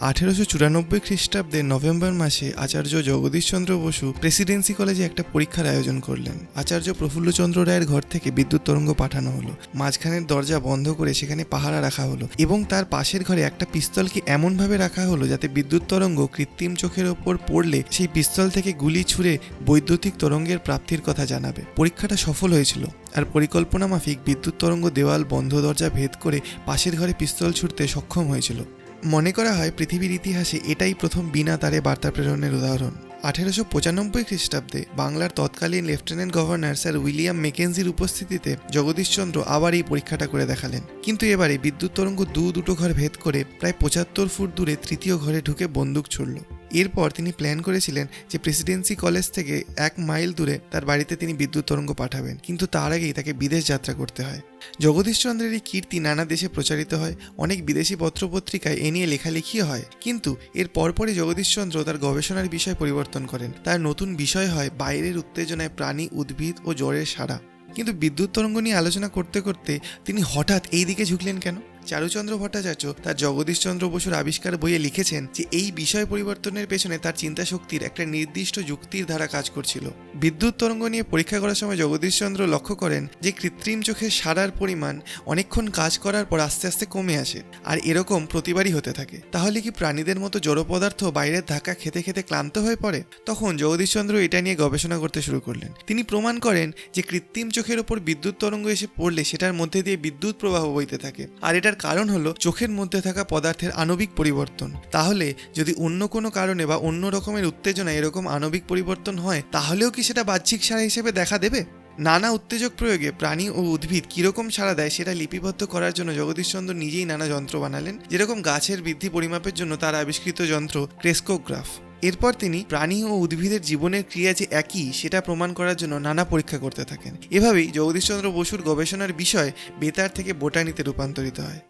আঠেরোশো চুরানব্বই খ্রিস্টাব্দে নভেম্বর মাসে আচার্য জগদীশচন্দ্র বসু প্রেসিডেন্সি কলেজে একটা পরীক্ষার আয়োজন করলেন। আচার্য প্রফুল্লচন্দ্র রায়ের ঘর থেকে বিদ্যুৎ তরঙ্গ পাঠানো হলো। মাঝখানের দরজা বন্ধ করে সেখানে পাহারা রাখা হলো এবং তার পাশের ঘরে একটা পিস্তলকে এমনভাবে রাখা হলো যাতে বিদ্যুৎ তরঙ্গ কৃত্রিম চোখের ওপর পড়লে সেই পিস্তল থেকে গুলি ছুঁড়ে বৈদ্যুতিক তরঙ্গের প্রাপ্তির কথা জানাবে। পরীক্ষাটা সফল হয়েছিল আর পরিকল্পনা মাফিক বিদ্যুৎ তরঙ্গ দেওয়াল, বন্ধ দরজা ভেদ করে পাশের ঘরে পিস্তল ছুটতে সক্ষম হয়েছিল। মনে করা হয় পৃথিবীর ইতিহাসে এটাই প্রথম বিনা তারে বার্তা প্রেরণের উদাহরণ। আঠেরোশো পঁচানব্বই খ্রিস্টাব্দে বাংলার তৎকালীন লেফটেন্যান্ট গভর্নর স্যার উইলিয়াম মেকেনজির উপস্থিতিতে জগদীশচন্দ্র আবার এই পরীক্ষাটা করে দেখালেন। কিন্তু এবারে বিদ্যুৎ তরঙ্গ দু দুটো ঘর ভেদ করে প্রায় পঁচাত্তর ফুট দূরে তৃতীয় ঘরে ঢুকে বন্দুক ছুড়ল। এরপর তিনি প্ল্যান করেছিলেন যে প্রেসিডেন্সি কলেজ থেকে এক মাইল দূরে তার বাড়িতে তিনি বিদ্যুৎ তরঙ্গ পাঠাবেন। কিন্তু তার আগেই তাকে বিদেশ যাত্রা করতে হয়। জগদীশচন্দ্রের এই কীর্তি নানা দেশে প্রচারিত হয়, অনেক বিদেশি পত্রপত্রিকায় এ নিয়ে লেখালেখিও হয়। কিন্তু এর পরপরই জগদীশচন্দ্র তার গবেষণার বিষয় পরিবর্তন করেন। তার নতুন বিষয় হয় বাইরের উত্তেজনায় প্রাণী উদ্ভিদ ও জ্বরের সাড়া। কিন্তু বিদ্যুৎ তরঙ্গ নিয়ে আলোচনা করতে করতে তিনি হঠাৎ এই দিকে ঝুঁকলেন কেন? চারুচন্দ্র ভট্টাচার্য তার জগদীশচন্দ্র বসুর আবিষ্কার বইয়ে লিখেছেন যে, এই বিষয় পরিবর্তনের পেছনে তার চিন্তাশক্তির একটা নির্দিষ্ট যুক্তির ধারা কাজ করছিল। বিদ্যুৎ তরঙ্গ নিয়ে পরীক্ষা করার সময় জগদীশচন্দ্র লক্ষ্য করেন যে কৃত্রিম চোখের সারার পরিমাণ অনেকক্ষণ কাজ করার পর আস্তে আস্তে কমে আসে আর এরকম প্রতিবারই হতে থাকে। তাহলে কি প্রাণীদের মতো জড় পদার্থ বাইরের ধাক্কা খেতে খেতে ক্লান্ত হয়ে পড়ে? তখন জগদীশচন্দ্র এটা নিয়ে গবেষণা করতে শুরু করলেন। তিনি প্রমাণ করেন যে কৃত্রিম চোখের ওপর বিদ্যুৎ তরঙ্গ এসে পড়লে সেটার মধ্যে দিয়ে বিদ্যুৎ প্রবাহ বইতে থাকে। আর এটার কারণ হলো চোখের মধ্যে থাকা পদার্থের আণবিক পরিবর্তন। তাহলে যদি অন্য কোনো কারণে বা অন্য রকমের উত্তেজনা এরকম আণবিক পরিবর্তন হয়, তাহলেও কি সেটা বাহ্যিক সারা হিসেবে দেখা দেবে? নানা উত্তেজক প্রয়োগে প্রাণী ও উদ্ভিদ কীরকম সাড়া দেয় সেটা লিপিবদ্ধ করার জন্য জগদীশচন্দ্র নিজেই নানা যন্ত্র বানালেন। যেরকম গাছের বৃদ্ধি পরিমাপের জন্য তার আবিষ্কৃত যন্ত্র ক্রেস্কোগ্রাফ। এরপর তিনি প্রাণী ও উদ্ভিদের জীবনের ক্রিয়া যে একই, সেটা প্রমাণ করার জন্য নানা পরীক্ষা করতে থাকেন। এভাবেই জগদীশচন্দ্র বসুর গবেষণার বিষয় বেতার থেকে বোটানিতে রূপান্তরিত হয়।